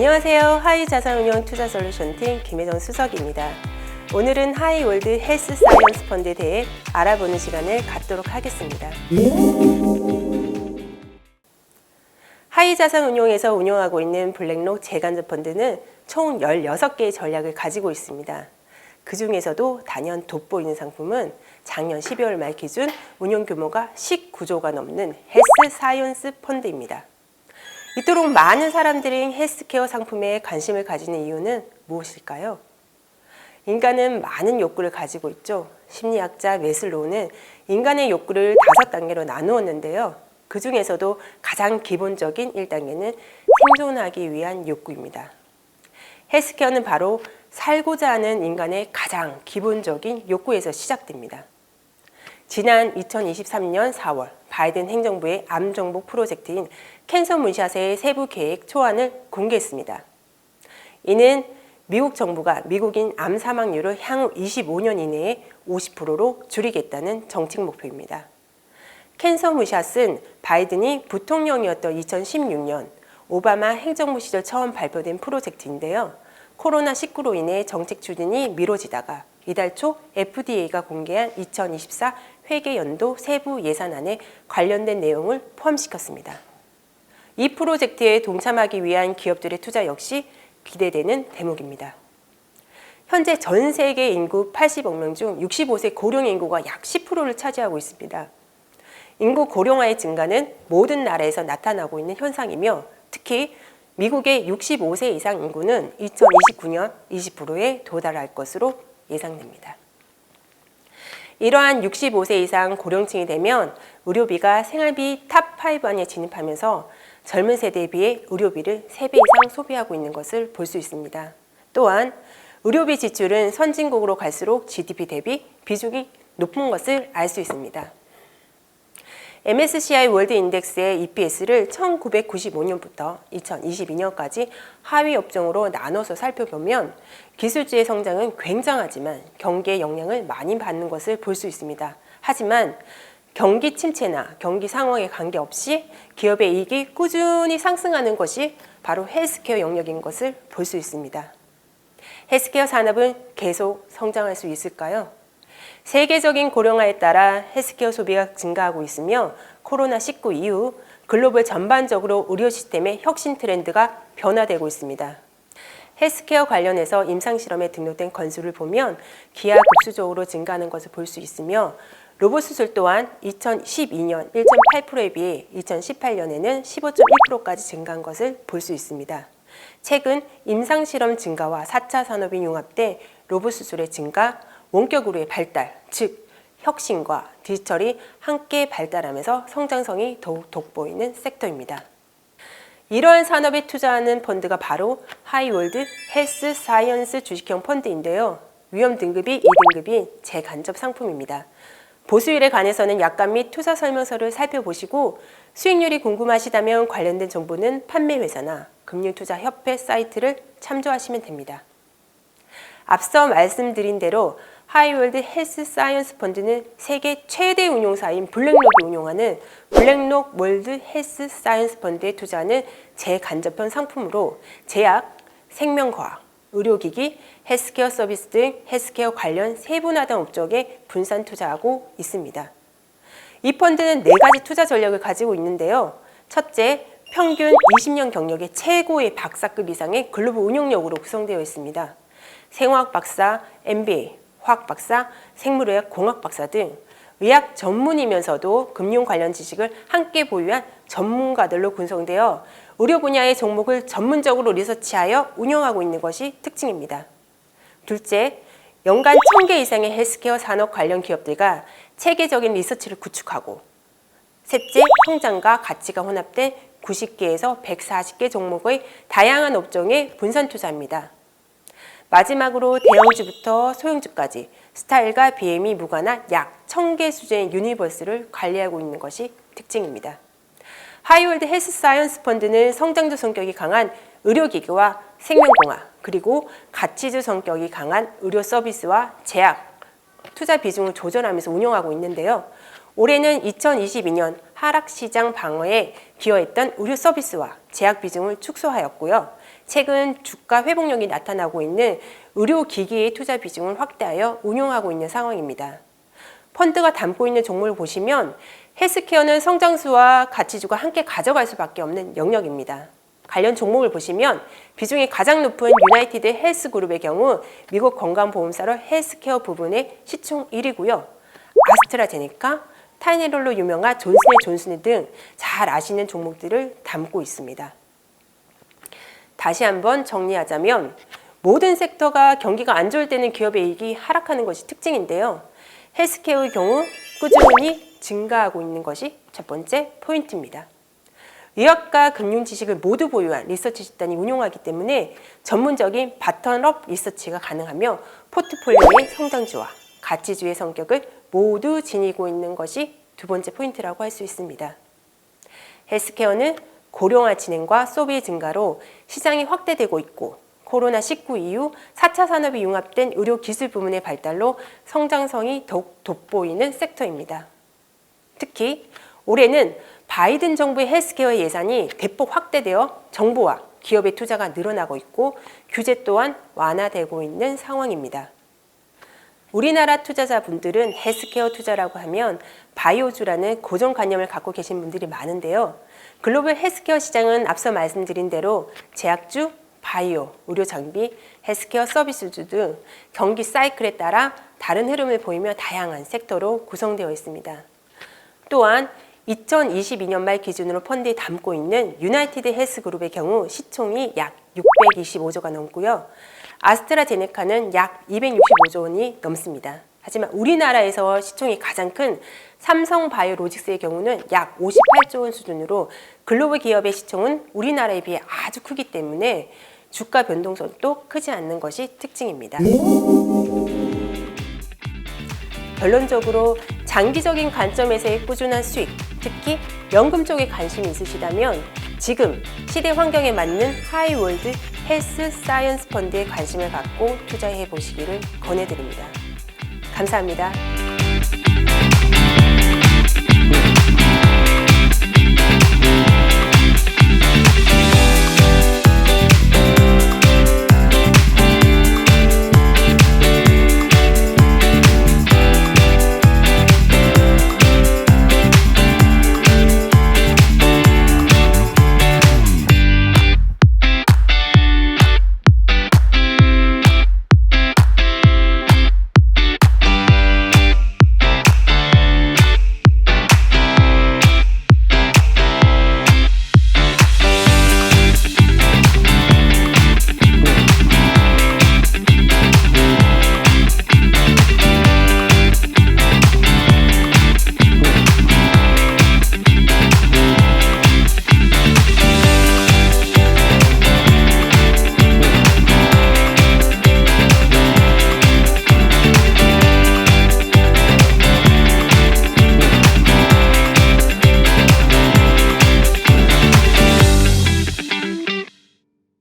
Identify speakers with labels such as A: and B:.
A: 안녕하세요. 하이 자산운용 투자솔루션팀 김혜정 수석입니다. 오늘은 하이월드 헬스 사이언스 펀드에 대해 알아보는 시간을 갖도록 하겠습니다. 하이 자산운용에서 운용하고 있는 블랙록 재간접 펀드는 총 16개의 전략을 가지고 있습니다. 그 중에서도 단연 돋보이는 상품은 작년 12월 말 기준 운용 규모가 19조가 넘는 헬스 사이언스 펀드입니다. 이토록 많은 사람들이 헬스케어 상품에 관심을 가지는 이유는 무엇일까요? 인간은 많은 욕구를 가지고 있죠. 심리학자 메슬로우는 인간의 욕구를 다섯 단계로 나누었는데요. 그 중에서도 가장 기본적인 1단계는 생존하기 위한 욕구입니다. 헬스케어는 바로 살고자 하는 인간의 가장 기본적인 욕구에서 시작됩니다. 지난 2023년 4월 바이든 행정부의 암 정복 프로젝트인 캔서 문샷의 세부 계획 초안을 공개했습니다. 이는 미국 정부가 미국인 암 사망률을 향후 25년 이내에 50%로 줄이겠다는 정책 목표입니다. 캔서 무샷은 바이든이 부통령이었던 2016년 오바마 행정부 시절 처음 발표된 프로젝트인데요. 코로나19로 인해 정책 추진이 미뤄지다가 이달 초 FDA가 공개한 2024 회계 연도 세부 예산안에 관련된 내용을 포함시켰습니다. 이 프로젝트에 동참하기 위한 기업들의 투자 역시 기대되는 대목입니다. 현재 전 세계 인구 80억 명 중 65세 고령 인구가 약 10%를 차지하고 있습니다. 인구 고령화의 증가는 모든 나라에서 나타나고 있는 현상이며 특히 미국의 65세 이상 인구는 2029년 20%에 도달할 것으로 예상됩니다. 이러한 65세 이상 고령층이 되면 의료비가 생활비 탑5 안에 진입하면서 젊은 세대에 비해 의료비를 3배 이상 소비하고 있는 것을 볼 수 있습니다. 또한 의료비 지출은 선진국으로 갈수록 GDP 대비 비중이 높은 것을 알 수 있습니다. MSCI 월드 인덱스의 EPS를 1995년부터 2022년까지 하위 업종으로 나눠서 살펴보면 기술주의 성장은 굉장하지만 경기의 영향을 많이 받는 것을 볼 수 있습니다. 하지만 경기 침체나 경기 상황에 관계없이 기업의 이익이 꾸준히 상승하는 것이 바로 헬스케어 영역인 것을 볼 수 있습니다. 헬스케어 산업은 계속 성장할 수 있을까요? 세계적인 고령화에 따라 헬스케어 소비가 증가하고 있으며 코로나19 이후 글로벌 전반적으로 의료 시스템의 혁신 트렌드가 변화되고 있습니다. 헬스케어 관련해서 임상실험에 등록된 건수를 보면 기하급수적으로 증가하는 것을 볼 수 있으며 로봇 수술 또한 2012년 1.8%에 비해 2018년에는 15.1%까지 증가한 것을 볼 수 있습니다. 최근 임상실험 증가와 4차 산업이 융합돼 로봇 수술의 증가, 원격으로의 발달, 즉 혁신과 디지털이 함께 발달하면서 성장성이 더욱 돋보이는 섹터입니다. 이러한 산업에 투자하는 펀드가 바로 하이월드 헬스 사이언스 주식형 펀드인데요. 위험 등급이 2등급인 재간접 상품입니다. 보수율에 관해서는 약관 및 투자 설명서를 살펴보시고 수익률이 궁금하시다면 관련된 정보는 판매회사나 금융투자협회 사이트를 참조하시면 됩니다. 앞서 말씀드린 대로 하이월드 헬스 사이언스 펀드는 세계 최대 운용사인 블랙록이 운용하는 블랙록 월드 헬스 사이언스 펀드에 투자하는 재간접형 상품으로 제약, 생명과학, 의료기기, 헬스케어 서비스 등 헬스케어 관련 세분화된 업종에 분산 투자하고 있습니다. 이 펀드는 네 가지 투자 전략을 가지고 있는데요. 첫째, 평균 20년 경력의 최고의 박사급 이상의 글로벌 운용력으로 구성되어 있습니다. 생화학 박사, MBA, 화학 박사, 생물의학 공학 박사 등 의학 전문이면서도 금융 관련 지식을 함께 보유한 전문가들로 구성되어 의료 분야의 종목을 전문적으로 리서치하여 운영하고 있는 것이 특징입니다. 둘째, 연간 1000개 이상의 헬스케어 산업 관련 기업들과 체계적인 리서치를 구축하고 셋째, 성장과 가치가 혼합된 90개에서 140개 종목의 다양한 업종에 분산 투자합니다. 마지막으로 대형주부터 소형주까지 스타일과 BM이 무관한 약 1000개 수준의 유니버스를 관리하고 있는 것이 특징입니다. 하이월드 헬스 사이언스 펀드는 성장주 성격이 강한 의료기기와 생명공학, 그리고 가치주 성격이 강한 의료 서비스와 제약, 투자 비중을 조절하면서 운영하고 있는데요. 올해는 2022년 하락 시장 방어에 기여했던 의료 서비스와 제약 비중을 축소하였고요. 최근 주가 회복력이 나타나고 있는 의료기기의 투자 비중을 확대하여 운용하고 있는 상황입니다. 펀드가 담고 있는 종목을 보시면 헬스케어는 성장수와 가치주가 함께 가져갈 수밖에 없는 영역입니다. 관련 종목을 보시면 비중이 가장 높은 유나이티드 헬스그룹의 경우 미국 건강보험사로 헬스케어 부분의 시총 1위고요. 아스트라제네카, 타이네롤로 유명한 존슨앤존슨 등잘 아시는 종목들을 담고 있습니다. 다시 한번 정리하자면 모든 섹터가 경기가 안 좋을 때는 기업의 이익이 하락하는 것이 특징인데요. 헬스케어의 경우 꾸준히 증가하고 있는 것이 첫 번째 포인트입니다. 의학과 금융 지식을 모두 보유한 리서치 집단이 운용하기 때문에 전문적인 바텀업 리서치가 가능하며 포트폴리오의 성장주와 가치주의 성격을 모두 지니고 있는 것이 두 번째 포인트라고 할 수 있습니다. 헬스케어는 고령화 진행과 소비 증가로 시장이 확대되고 있고 코로나19 이후 4차 산업이 융합된 의료 기술 부문의 발달로 성장성이 더욱 돋보이는 섹터입니다. 특히 올해는 바이든 정부의 헬스케어 예산이 대폭 확대되어 정부와 기업의 투자가 늘어나고 있고 규제 또한 완화되고 있는 상황입니다. 우리나라 투자자분들은 헬스케어 투자라고 하면 바이오주라는 고정관념을 갖고 계신 분들이 많은데요. 글로벌 헬스케어 시장은 앞서 말씀드린 대로 제약주, 바이오, 의료 장비, 헬스케어 서비스주 등 경기 사이클에 따라 다른 흐름을 보이며 다양한 섹터로 구성되어 있습니다. 또한 2022년 말 기준으로 펀드에 담고 있는 유나이티드 헬스그룹의 경우 시총이 약 625조가 넘고요. 아스트라제네카는 약 265조 원이 넘습니다. 하지만 우리나라에서 시총이 가장 큰 삼성바이오로직스의 경우는 약 58조 원 수준으로 글로벌 기업의 시총은 우리나라에 비해 아주 크기 때문에 주가 변동성도 크지 않는 것이 특징입니다. 결론적으로 장기적인 관점에서의 꾸준한 수익, 특히 연금 쪽에 관심이 있으시다면 지금 시대 환경에 맞는 하이월드 헬스 사이언스 펀드에 관심을 갖고 투자해 보시기를 권해드립니다. 감사합니다.